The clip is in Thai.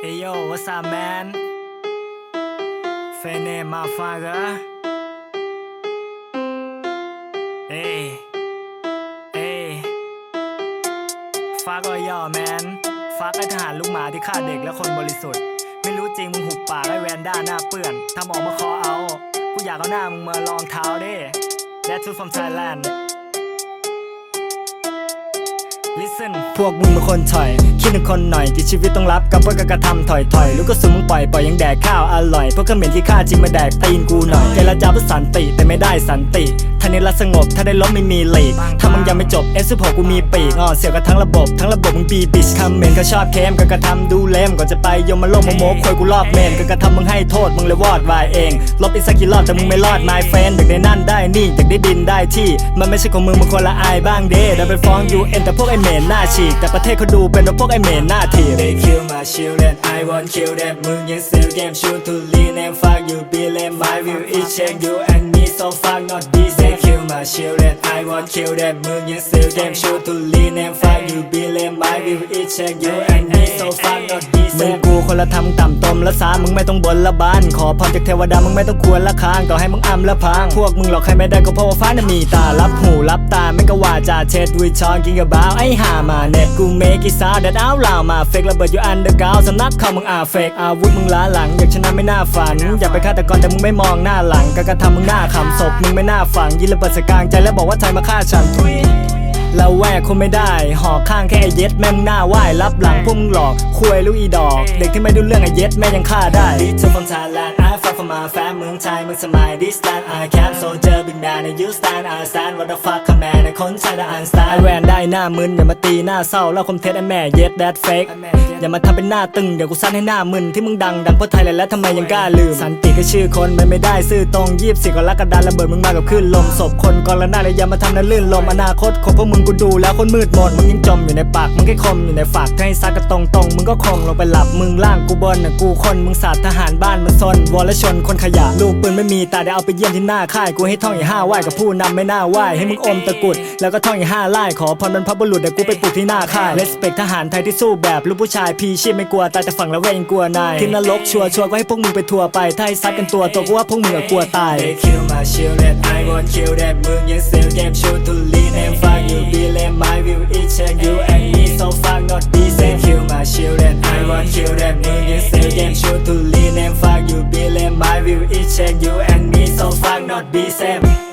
Hey yo, what's up, man? Fene motherfucker. Hey, hey. ฟักก็ย่อแมนฟักไอทหารลูกหมาที่ฆ่าเด็กและคนบริสุทธิ์ ไม่รู้จริงมึงหุบปากไอแวนด้าหน้าเปื้อนทำออกมาคอเอา กูอยากเอาหน้ามึงมาลองเท้าด้ That's from Thailand Listen พวกมึงเป็นคนถอย คิดถึงคนหน่อยที่ชีวิตต้องรับกับพวกกระทำถอยถอยลูกกระสุนมึงปล่อยปล่อยยังแดกข้าวอร่อยพวกเขมิ้นที่ฆ่าจริงมาแดกตีนกูหน่อยเจรจาเพื่อสันติแต่ไม่ได้สันติท่านี้ละสงบ ถ้าได้ลบไม่มีหลีกถ้ามึงยังไม่จบ S16 กูมีปีกอ่อเสียวกับทั้งระบบ ทั้งระบบมึงปีบิชคำเมนเขาชอบเคมก็กระทำดูเลมก่อนจะไปยมมาโลกมโมกคอยกูลอกเมนก็กระทำมึงให้โทษมึงเลยวอดวายเองลบอีกสักกี่รอบแต่มึงไม่รอด my friend อยากได้นั่นได้นี่อยากได้ดินได้ที่ มันไม่ใช่ของมึงมึงคนละอายบ้างเด้ได้ไปฟ้องยูเอ็นแต่พวกไอเมนหน้าฉีก แต่ประเทศเขาดูเป็นพวกไอเมนหน้าถีบ They kill my children I won't kill them มึงยัง still game shoot to lean and fuck you be lame my view is check you and me so fuck not these They kill my children I won't kill them มึงยัง still game shoot to lean and fuck you be lame my view is check you and me so fuck not these มึงกูคนละทำต่ำตมละสามึงไม่ต้องบนละบาน ขอพรจากเทวดามึงไม่ต้องควรละค้างต่อให้มึงอ้ำละพัง พวกมึงหลอกใครไม่ได้ก็เพราะว่าฟ้าน่ะมีตารับหูรับตาไม่ก็ว่าจะเช็ดวิชอนกินกับบ้าไอ้ห่ามาเน็ตกูเมกิซาเด็ดเอาลามาเฟกระเบิดอยู่อันเดอร์กราวสำนักข่าวมึงอาเฟกอาวุธมึงล้าหลังอยากชนะไม่น่าฝัน อย่าไปฆาตกรแต่มึงไม่มองหน้าหลังกกระทำมึงหน้าขำศพมึงไม่น่าฝังยิงระเบิดใส่กลางใจแล้วบอกว่าใจมาฆ่าฉันทุย แล้วแวกคงไม่ได้ หอข้างแค่ไอเย็ดแม่งหน้าไหวรับหลังพวกมึงหลอกคุยลูกอีดอก เด็กที่ไม่ดูเรื่องไอเย็ดแม่ยังฆ่าได้ Little from Thailand I fuck from my fam เมืองไทยเมืองสมัย This land I camp soldier big man and you stand I stand what the fuck command ไอคนไทย I stand ไอแวนได้หน้ามึนอย่ามาตีหน้าเศร้าแล้วคมเท็จไอแม่เย็ด that fake อย่ามาทำเป็นหน้าตึงเดี๋ยวกูสั้นให้หน้ามึนที่มึงดังดังเพราะไทยแลนด์และทำไมยังกล้าลืม สันติก็ชื่อคนมันไม่ได้ซื่อตรงยีบสิกรกฎานระเบิดมึงมากับคลื่นลมศพคนกองละหน้าเลยอย่ามาทำนั้นลื่นลมอนาคตของพวกมึงกูดูแล้วคนมืดมนมึงยังจมอยู่ในปากมึงแค่คมอยู่ในฝากถ้าให้ซักก็ตรงตรงมึงก็คงลงไปหลับมึงล่างกูบนน่ะกูคนมึงสาดทหารบ้านมึงซนวอลชนคนขยะลูกปืนไม่มีแตาเดี๋ยวเอาไปเยี่ยมที่หน้าค่ายกูให้ท่องอย่างห้าไหวกับผู้นำไม่น่าไหวให้มึงอมตะกุดแล้วก็ท่องอย่างห้าไล่ขอพรบรรพบุรุษเดี๋ยวกูไปปลุกที่หน้าค่าย respect ทหารไทยที่สู้แบบลูกผู้ชายพีชีพไม่กลัวตายแต่ฝั่งละเวงกลัวนายที่นรกชัวร์ชัวร์ก็ให้พวกมึงไปทัวร์ไปถ้าให้ซัดกันตัวตัวกูว่าพวกมึงอะกลัวตาย They kill my children I won't kill them มึงยัง still game shoot to lean and fuck you be lame my view is check you and me so fuck not be same They kill my children I won't kill them มึงยัง still game shoot to lean and fuck you be lame my view is check you and me so fuck not be same